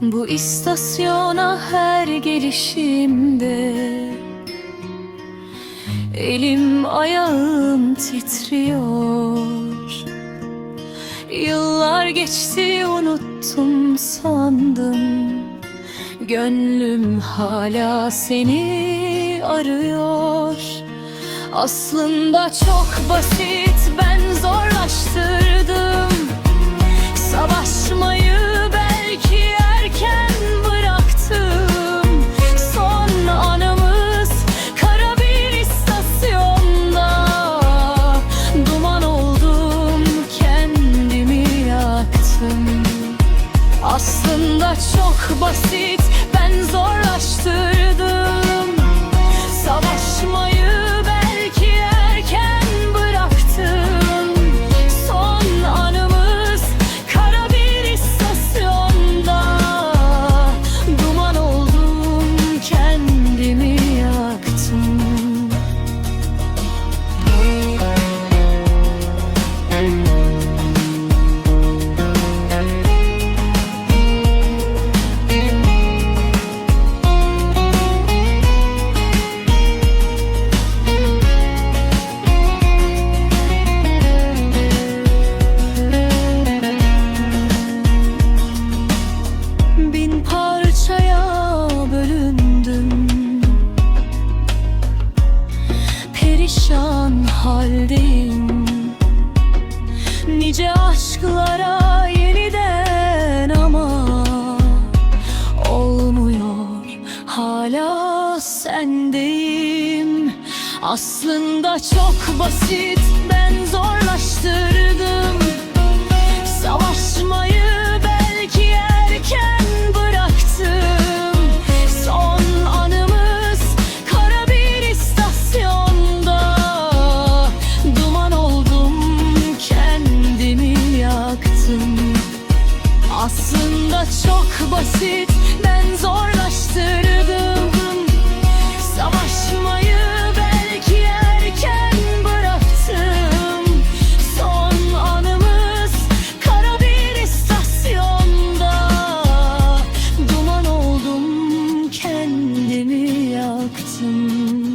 Bu istasyona her gelişimde Elim ayağım titriyor. Yıllar geçti unuttum sandım. Gönlüm hala seni arıyor. Aslında çok basit ben zorlaştırdım Aslında çok basit ben zorlaştırdım Aslında çok basit ben zorlaştırdım. Savaşmayı belki erken bıraktım. Son anımız kara bir istasyonda. Duman oldum kendimi yaktım. Aslında çok basit ben zorlaştırdım. curtain